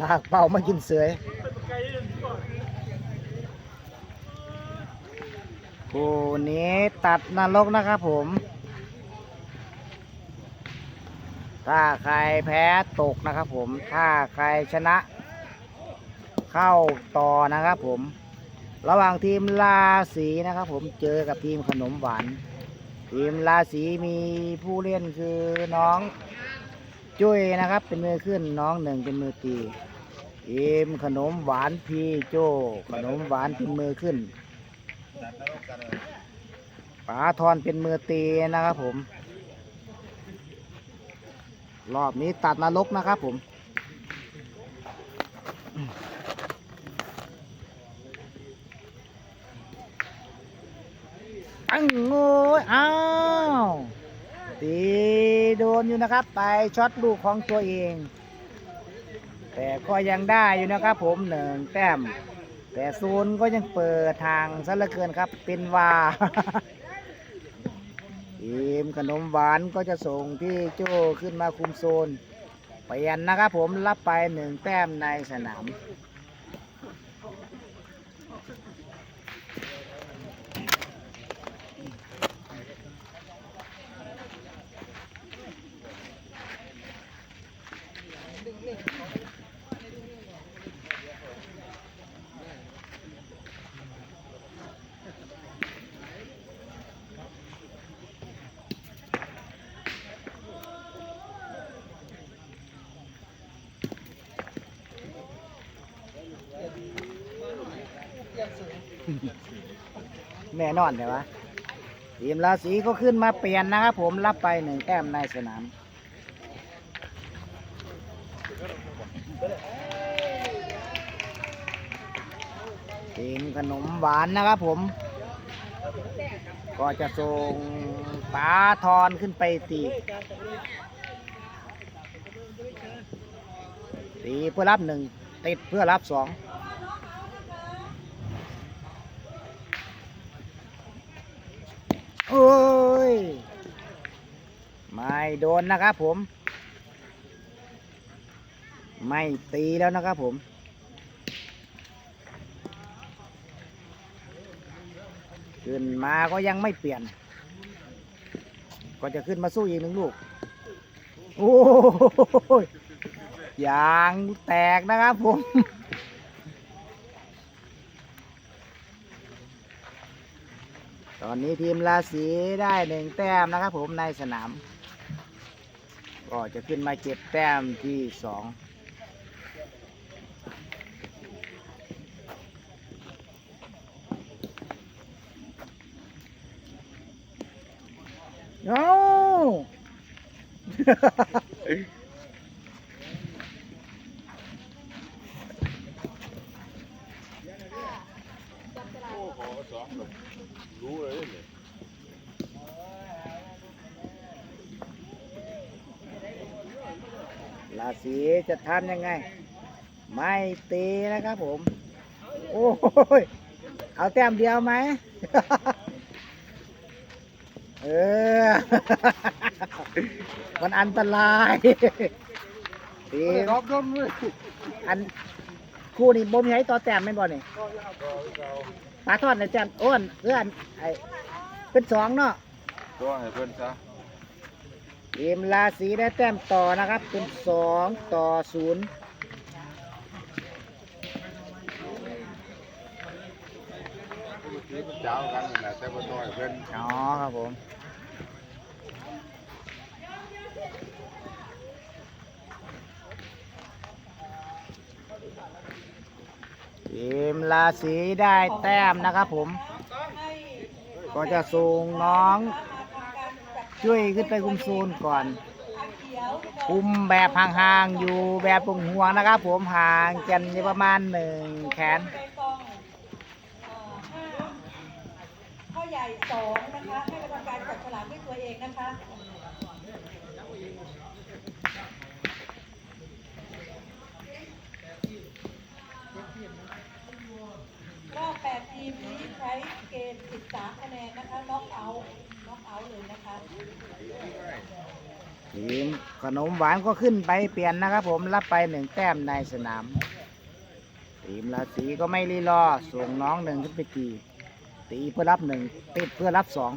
ลากเป้ามากินเสือยคู่นี้ตัดนรกนะครับผม ถ้าใครแพ้ตกนะครับผม ถ้าใครชนะ เข้าต่อนะครับผม ระหว่างทีมราศีนะครับผมเจอกับทีมขนมหวาน ทีมราศีมีผู้เล่นคือน้อง จุ้ยนะครับ เป็นมือขึ้นน้องหนึ่งเป็นมือตีทีมขนมหวานพีโจ ขนมหวานเป็นมือขึ้นป๋าทอนเป็นมือตีนะครับผม รอบนี้ตัดนรกนะครับผมอังโง่อ้าว ตีโดนอยู่นะครับ ไปช็อตลูกของตัวเอง แต่ก็ยังได้อยู่นะครับผมหนึ่งแต้ม แต่โซนก็ยังเปิดทางซะเหลือเกินครับ เป็นว่าทีมขนมหวานก็จะส่งที่โจ้ขึ้นมาคุมโซนเปลี่ยนนะครับผมรับไปหนึ่งแต้มในสนาม แน่นอนเลยวะทีมราศีก็ขึ้นมาเปลี่ยนนะครับผมรับไปหนึ่งแต้มในสนามทีมขนมหวานนะครับผม ก็จะส่งปลาทอนขึ้นไปตีตีเพื่อรับหนึ่งติดเพื่อรับสอง โอ้ย ไม่โดนนะครับผม ไม่ตีแล้วนะครับผม ขึ้นมาก็ยังไม่เปลี่ยน ก็จะขึ้นมาสู้อีกหนึ่งลูก โอ้ยยางแตกนะครับผม ตอนนี้ทีมราศีได้หนึ่งแต้มนะครับผมในสนาม ก็จะขึ้นมาเก็บแต้มที่สองโอ้ รู้เลยเนี่ย ราศี จะทำยังไง ไม่ตีนะครับผม โอ้ยเอาแต้มเดียวไหม เออ มันอันตราย ตีรอบโดนเลยอันคู่นี้บ่มีให้ต่อแต้มไม่นบ่นี่ปลาทอดในแต้มอ้วนเพื่อนไอเป็นสองเนาะตัวให้เพิ่นซะ ทีมราศีได้แต้มต่อนะครับ เป็นสองต่อศูนย์เจ้ากันนะแต่ว่าตัวเพิ่นอ๋อครับผมทีมราศีได้แต้มนะครับผม ก็จะส่งน้อง ช่วยขึ้นไปคุมโซนก่อน คุมแบบห่างๆ อยู่แบบห่วงๆนะครับ ผมห่างกันอยู่ประมาณหนึ่งแขนข้อใหญ่สองนะคะให้กรรมการจับฉลากด้วยตัวเองนะคะรอบแปดทีมนี้ใช้เกณฑ์13คะแนนนะคะน็อกเอาท์ เอาท์เลยนะคะทีมขนมหวานก็ขึ้นไปเปลี่ยนนะครับผมรับไปหนึ่งแต้มในสนามทีมราศีก็ไม่รีรอส่งน้องหนึ่งขึ้นไปตีตีเพื่อรับหนึ่งติดเพื่อรับสอง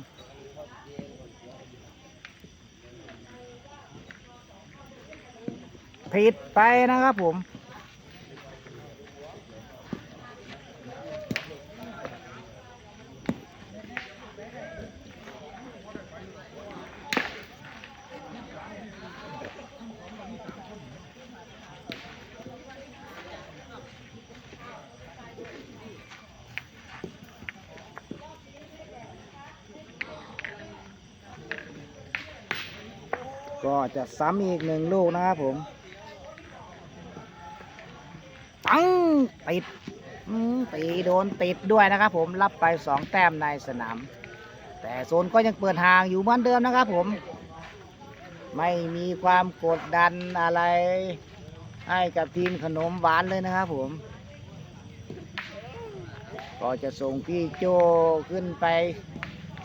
ผิดไปนะครับผม จะซ้ำอีกหนึ่งลูกนะครับผมตั้งติดตีโดนติดด้วยนะครับผมรับไปสองแต้มในสนาม แต่โซนก็ยังเปิดทางอยู่เหมือนเดิมนะครับผม ไม่มีความกดดันอะไร ให้กับทีมขนมหวานเลยนะครับผม ก็จะส่งพี่โจขึ้นไป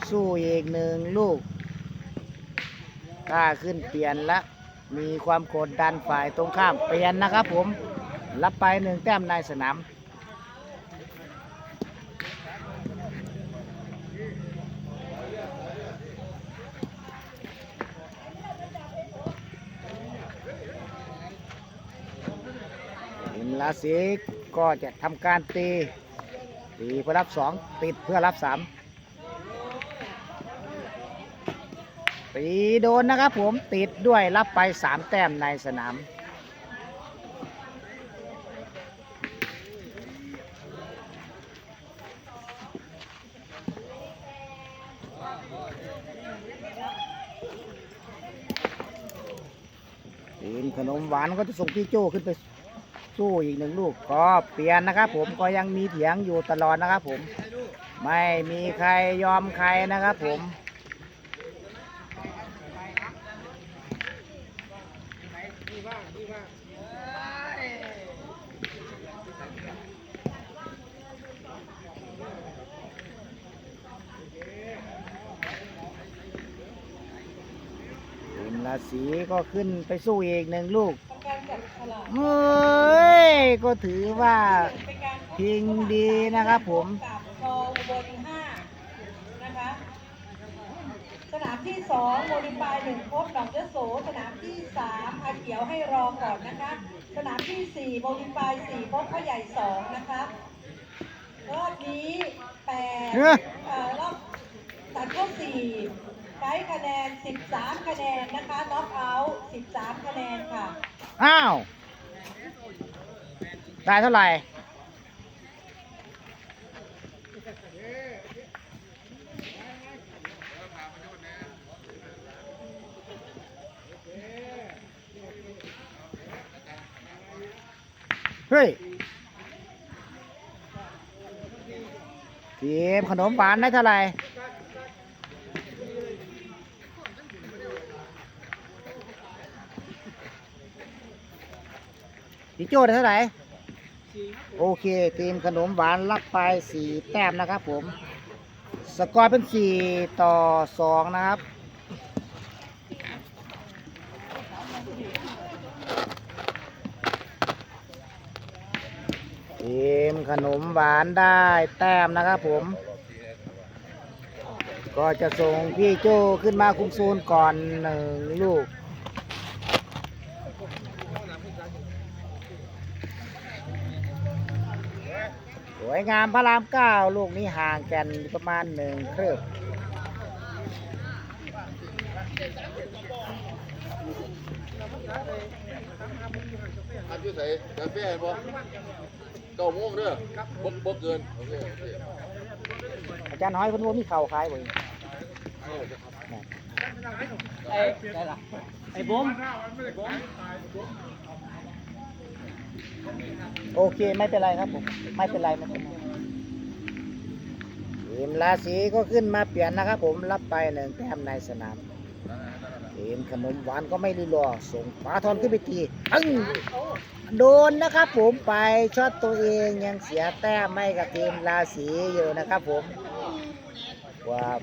สู้อีกหนึ่งลูก กล้าขึ้นเปลี่ยนและมีความกดดันฝ่ายตรงข้ามเปลี่ยนนะครับผมรับไปหนึ่งแต้มในสนามอิมลาสีก็จะทำการตีตีเพื่อรับสองติดเพื่อรับสาม ตีโดนนะครับผมติดด้วยรับไปสามแต้มในสนามทีมขนมหวานก็จะส่งพี่โจ้ขึ้นไปสู้อีกหนึ่งลูกก็เปลี่ยนนะครับผมก็ยังมีเถียงอยู่ตลอดนะครับผม ไม่มีใครยอมใครนะครับผม ทีมราศีก็ขึ้นไปสู้อีกหนึ่งลูกทำการจับฉลากเฮ้ย ก็ถือว่าเป็นการพิงดีนะครับผมกับทออุบลห้านะคะสนามที่สองโมดิฟายหนึ่งพบหนองยะโส สนามที่สามอาเขียวให้รอก่อนนะคะ สนามที่สี่โมดิฟายสี่พบพ่อใหญ่สองนะคะ รอบนี้แปดเอ้อเอ่อรอบตัดเข้าสี่ ไกด์คะแนนสิบสามคะแนนนะคะน็อกเอาท์สิบสามคะแนนค่ะ อ้าว ได้เท่าไหร่ เฮ้ยทีมขนมหวานได้เท่าไหร่ พี่โจ้ได้เท่าไหร่โอเคทีมขนมหวานรับไปสี่แต้มนะครับผม สกอร์เป็นสี่ต่อสองนะครับทีมขนมหวานได้แต้มนะครับผม ก็จะส่งพี่โจ้ขึ้นมาคุมโซนก่อนหนึ่งลูก วยงามพระรามเก้าลูกนี้ห่างกันประมาณหนึ่งครึ่งอันอยู่ใส่กาแฟบ่เก้าโมงเด้อบ่บ่เกินโอเคโอเคอาจารย์น้อยเพิ่นว่ามีเข่าขายบ่ไอ้ไอ้ล่ะไอ้บุ้ม โอเคไม่เป็นไรครับผมไม่เป็นไรไม่เป็นไรทีมราศีก็ขึ้นมาเปลี่ยนนะครับ ผมรับไปหนึ่งแต้มในสนามทีมขนมหวานก็ไม่รีรอส่งปาทอนขึ้นไปตีตึ้งโดนนะครับ ผมไปช็อตตัวเองยังเสียแต้มให้กับทีมราศีอยู่นะครับ ผมความ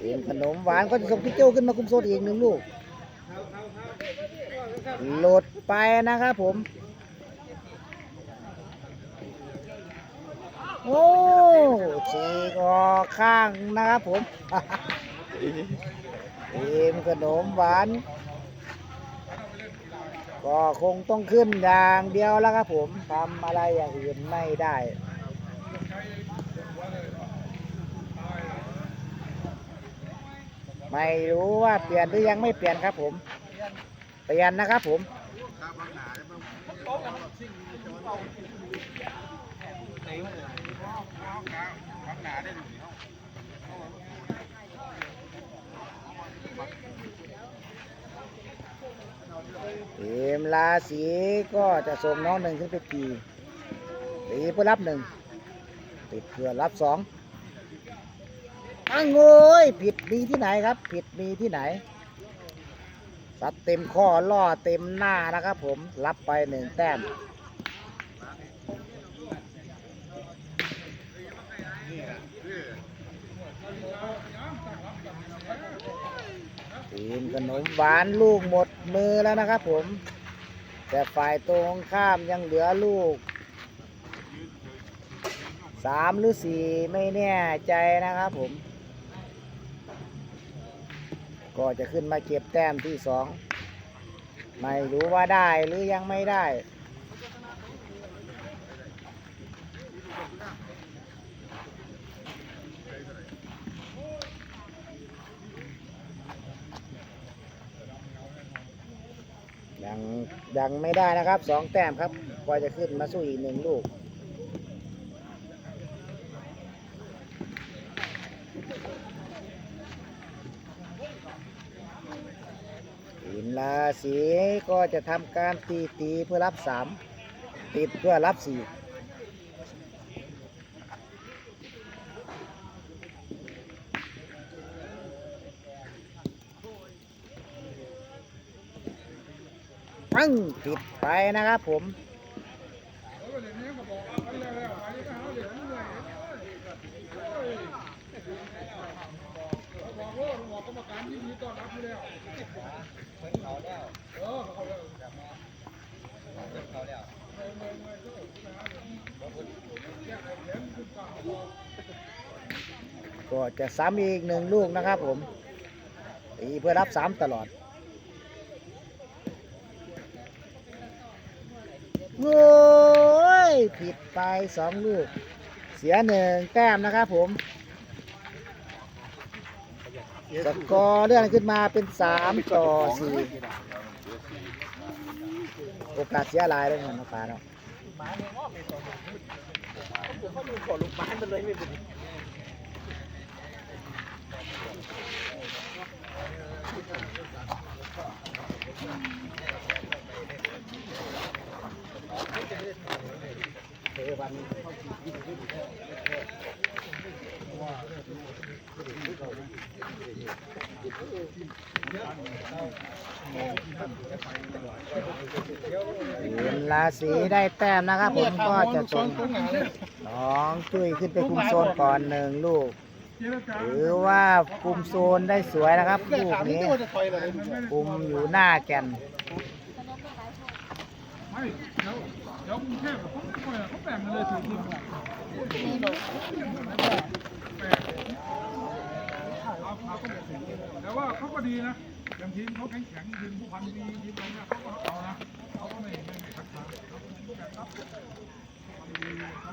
ทีมขนมหวานก็จะส่งพี่โจขึ้นมาคุมโซนอีกหนึ่งลูก หลุดไปนะครับผม โอ้ฉีกออกข้างนะครับผมทีมขนมหวาน ก็คงต้องขึ้นอย่างเดียวแล้วครับผมทำอะไรอย่างอื่นไม่ได้ไม่รู้ว่าเปลี่ยนหรือยังไม่เปลี่ยนครับผม เปลี่ยนนะครับผมทีมราศีก็จะส่งน้องหนึ่งขึ้นไปตีตีเพื่อรับหนึ่งติดเพื่อรับสองอังโอยผิดมีที่ไหนครับ ผิดมีที่ไหน ซัดเต็มข้อล่อเต็มหน้านะครับผมรับไปหนึ่งแต้มทีมขนมหวานลูกหมดมือแล้วนะครับผม แต่ฝ่ายตรงข้ามยังเหลือลูกสามหรือสี่ไม่แน่ใจนะครับผม ก็จะขึ้นมาเก็บแต้มที่สองไม่รู้ว่าได้หรือยังไม่ได้ ยังยังไม่ได้นะครับสองแต้มครับกว่าจะขึ้นมาสู้อีกหนึ่งลูก อิีก็จะทำการตีตีเพื่อรับสามติดเพื่อรับสี่ปังติดไปนะครับผมก็ จะซ้ำอีกหนึ่งลูกนะครับผมตีเพื่อรับสามตลอดโอ้ยผิดไปสองลูก เสียหนึ่งแต้มนะครับผมสกอร์เลื่อนขึ้นมาเป็นสามต่อสี่โอกาสเสียหลายเลยเหมือนน้องปลาเนาะ ทีมราศีได้แต้มนะครับผมก็จะส่งน้องจุ้ยขึ้นไปคุมโซนก่อนหนึ่งลูก หรือว่าคุมโซนได้สวยนะครับลูกนี้คุมอยู่หน้าแก่นแต่ว่าเขาก็ดีนะอย่างทีมเขาแข็งแข็งทีมผู้พันดีทีมอะไรเนี่ยเขาก็เอานะเขาก็ไม่ไม่ไม่คัดค้านเขาก็แบบรับดีเขา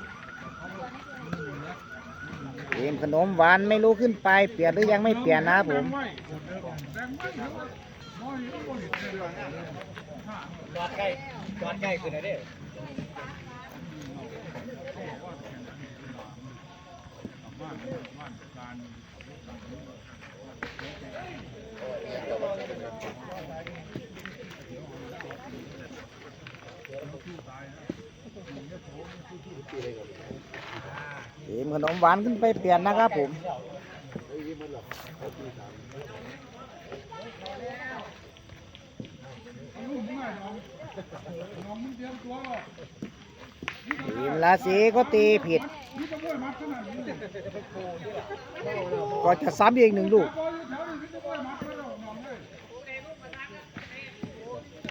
เขาก็มีอยู่แล้ว ทีม ขนมหวานไม่รู้ขึ้นไป เปลี่ยนหรือยังไม่เปลี่ยนนะผมจอดใกล้จอดใกล้คือไหนเด้ เอ็มขนมหวานขึ้นไปเปลี่ยนนะครับผมทีมราศีก็ตีผิด ก็จะซ้ำอีกหนึ่งลูก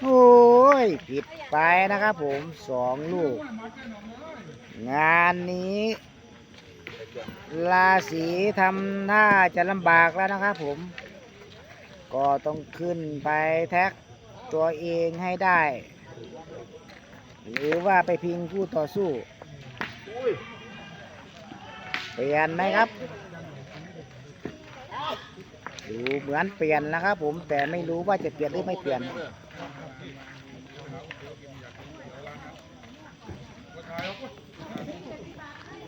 โอ้ย ผิดไปนะครับผมสองลูก งานนี้ ราศีทำท่าจะลำบากแล้วนะครับผม ก็ต้องขึ้นไปแท็กตัวเองให้ได้ หรือว่าไปพิงคู่ต่อสู้ เปลี่ยนไหมครับ ดูเหมือนเปลี่ยนนะครับผมแต่ไม่รู้ว่าจะเปลี่ยนหรือไม่เปลี่ยน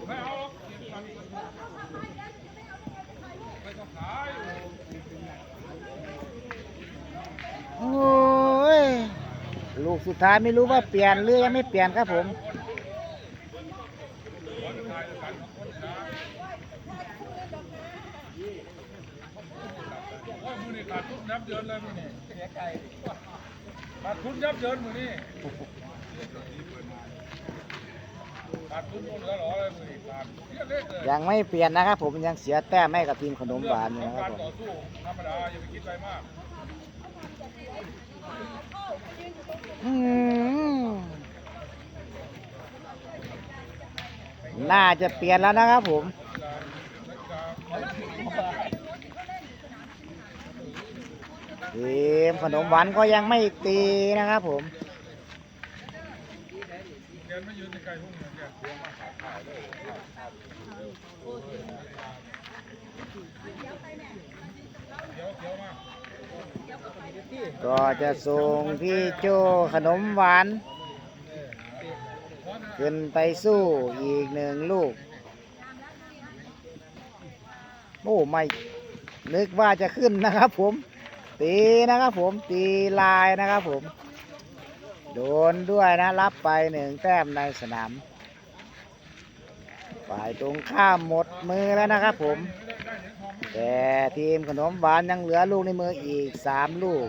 ไม่เอาหรอกไม่ต้องขาย โอ้ ยลูกสุดท้ายไม่รู้ว่าเปลี่ยนหรือยังไม่เปลี่ยนครับผมโอ้ยมือนี่ขาดทุนยับเยินเลยมือนี่ขาดทุนยับเยินมือนี่ขาดทุนหมดแล้วเหรอเลยมือนี่ขาดเยอะเล็กเลยยังไม่เปลี่ยนนะครับผมยังเสียแต้มให้กับทีมขนมหวานอยู่เรื่องนะคการับรผมต่อสู้ธรรมดาอย่าไปคิดอะไรมากอืม น่าจะเปลี่ยนแล้วนะครับผมทีมขนมหวานก็ยังไม่ตีนะครับผมแกนไม่ยืนในไกลพุ่งเนี่ยเดี๋ยวเดี๋ยวมา ก็จะส่งพี่โจขนมหวาน ขึ้นไปสู้อีกหนึ่งลูก โอ้ไม่นึกว่าจะขึ้นนะครับผม ตีนะครับผมตีลายนะครับผม โดนด้วยนะรับไปหนึ่งแต้มในสนาม ฝ่ายตรงข้ามหมดมือแล้วนะครับผม แต่ทีมขนมหวานยังเหลือลูกในมืออีกสามลูก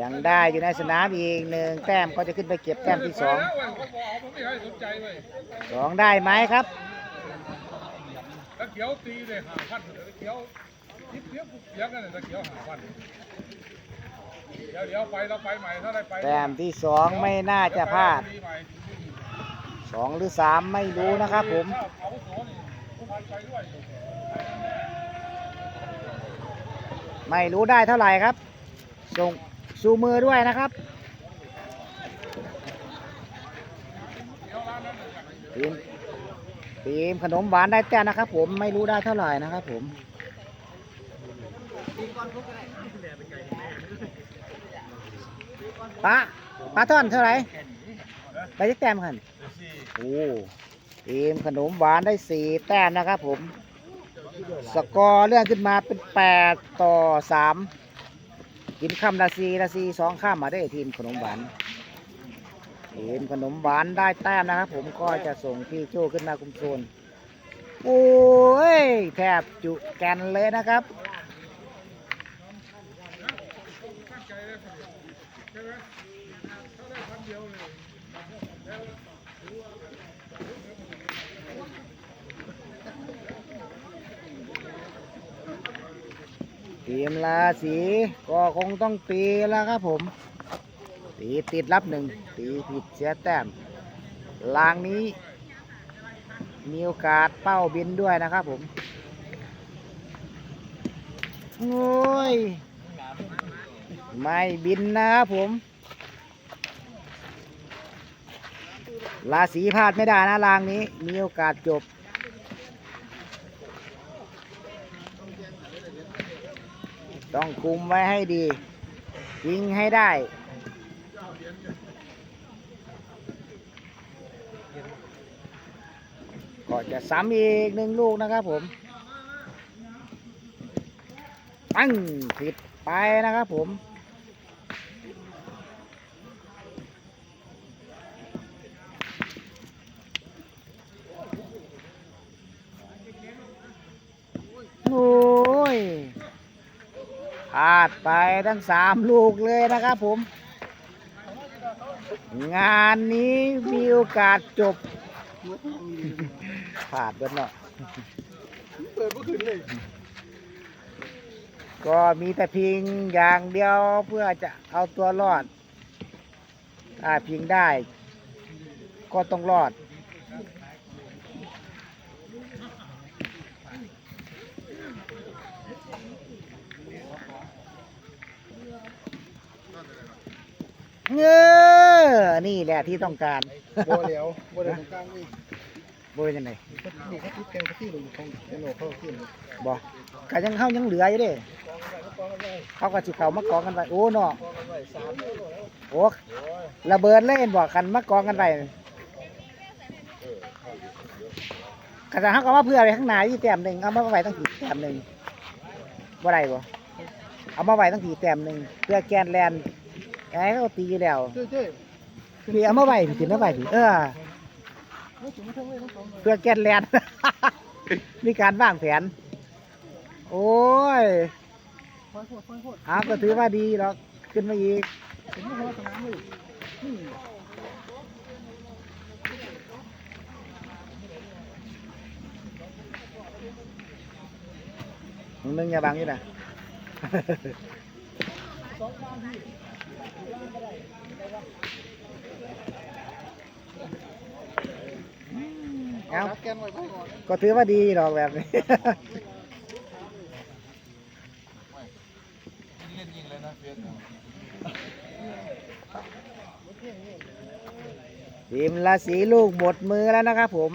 ยังได้อยู่ในสนามอีกหนึ่งแต้มก็จะขึ้นไปเก็บแต้มที่สองแล้วเว้ยเขาบอกเขาไม่ให้สนใจเว้ยสองได้ไหมครับตะเกียวตีเลยหาพันตะเกียวคิดเพี้ยปุ๊บเพี้ยกันเลยตะเกียวหาพันเดี๋ยวเดี๋ยวไปเราไปใหม่ถ้าได้ไปแต้มที่สองไม่น่าจะพลาดปีใหม่สองหรือสามไม่รู้นะครับผม ไม่รู้ได้เท่าไหร่ครับ ส่งสู่มือด้วยนะครับทีมทีมขนมหวานได้แต้มนะครับ ผมไม่รู้ได้เท่าไหร่นะครับ ผมปะปะท่อนเท่าไหร่ไปที่แต้มกันโอ้ทีมขนมหวานได้สี่แต้มนะครับ ผม สกอร์เลื่อนขึ้นมาเป็นแปดต่อสามกินข้ามราซีราซีสองข้ามมาได้ทีมขนมหวานทีมขนมหวานได้แต้มนะครับ ผมก็จะส่งพี่โจขึ้นมาคุมโซนโอ้ยแทบจุแกนเลยนะครับ ตั้งใจเลยใช่ไหมถ้าได้พันเดียวเลย ทีมราศีก็คงต้องตีแล้วครับผม ตีติดรับหนึ่งตีผิดเสียแต้มลางนี้ มีโอกาสเป้าบินด้วยนะครับผมโอ้ยไม่บินนะครับผม ราศีพลาดไม่ได้นะรางนี้ มีโอกาสจบ ต้องคุมไว้ให้ดียิงให้ได้ ก็จะซ้ำอีกหนึ่งลูกนะครับผม ปั้งผิดไปนะครับผม โอ้ยพลาดไปทั้งสามลูกเลยนะครับผม งานนี้มีโอกาสจบผ่านเบิดเนาะก็มีแต่พิงอย่างเดียวเพื่อจะเอาตัวรอด ถ้าพิงได้ ก็ต้องรอด เงอนี่แหละที่ต้องการโบเหลียวโบเหลียวตรงกลางนี่บริยังไงนี่เขาคิดเต็มที่เลยอยู่ตรงเจโนเขาขึ้นบอกกยังเข้ายังเหลืออยู่เด้เขาก็สิเขามากองกันไปโอ้เนาะโอ้ระเบิดเล่นบอกกันมากองกันไปกระจะเขาก็ว่าเพื่อไปข้างหน้าที่แต้มหนึ่งเอามาไว้ตั้งกี่แต้มหนึ่งบ่ได้บ่เอามาไว้ตั้งกี่แต้มหนึ่งเพื่อแกนแลน ไอ้เขาก็ตีอยู่แล้วเจ้เจ้พี่เอามาไว้พี่ถึงเอาไว้พี่เออไม่ถึงไม่ถึงเลยทั้งสองเพื่อแกนแลน มีการวางแผน โอ้ยไฟโคตรไฟโคตรอาก็ถือว่าดีหรอกขึ้นมาอีก ถึงไม่พอสนามเลยนี่มึงนึงอย่าบังอยู่นะ เอาก็ถือว่าดีหรอกแบบนี้เลยทีมละสีลูกหมดมือแล้วนะครับผม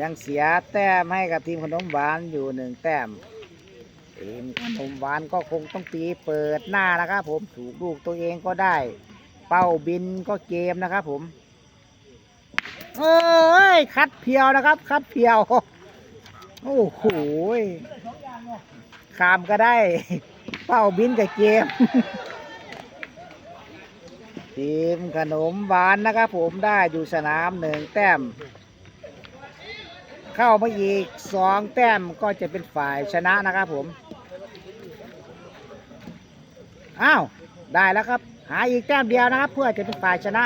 ยังเสียแต้มให้กับทีมขนมหวานอยู่หนึ่งแต้ม ทีมขนมหวานก็คงต้องตีเปิดหน้านะครับผมถูกลูกตัวเองก็ได้ เป้าบินก็เกมนะครับผม เอ้ย คัดเพียวนะครับ คัดเพียว โอ้โหขามก็ได้ เป้าบินกับเกมทีมขนมหวานนะครับผมได้อยู่สนามหนึ่งแต้ม เข้ามาอีกสองแต้มก็จะเป็นฝ่ายชนะนะครับผม อ้าว ได้แล้วครับ หาอีกแต้มเดียวนะครับ เพื่อจะเป็นฝ่ายชนะ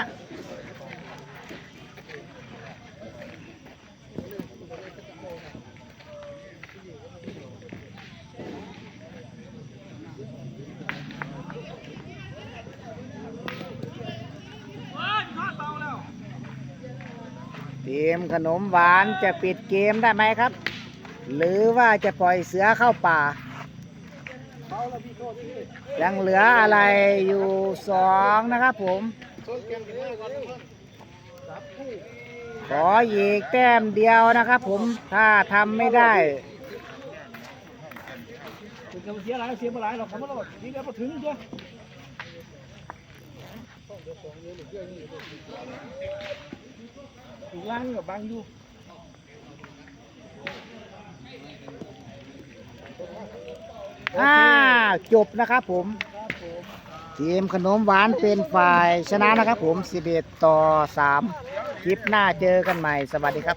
ทีมขนมหวานจะปิดเกมได้ไหมครับ หรือว่าจะปล่อยเสือเข้าป่า ยังเหลืออะไรอยู่สองนะครับผมต้นแกนกันหน้าก่อนขออีกแต้มเดียวนะครับผมถ้าทำไม่ได้เสียหลายเสียมาหลายหรอกเขาไม่รอดนี่แล้วมาถึงจ้ะอีกล่างกับบางอยู่ อ่าจบนะครับผม ทีมขนมหวานเป็นฝ่ายชนะนะครับผม11ต่อ3คลิปหน้าเจอกันใหม่สวัสดีครับ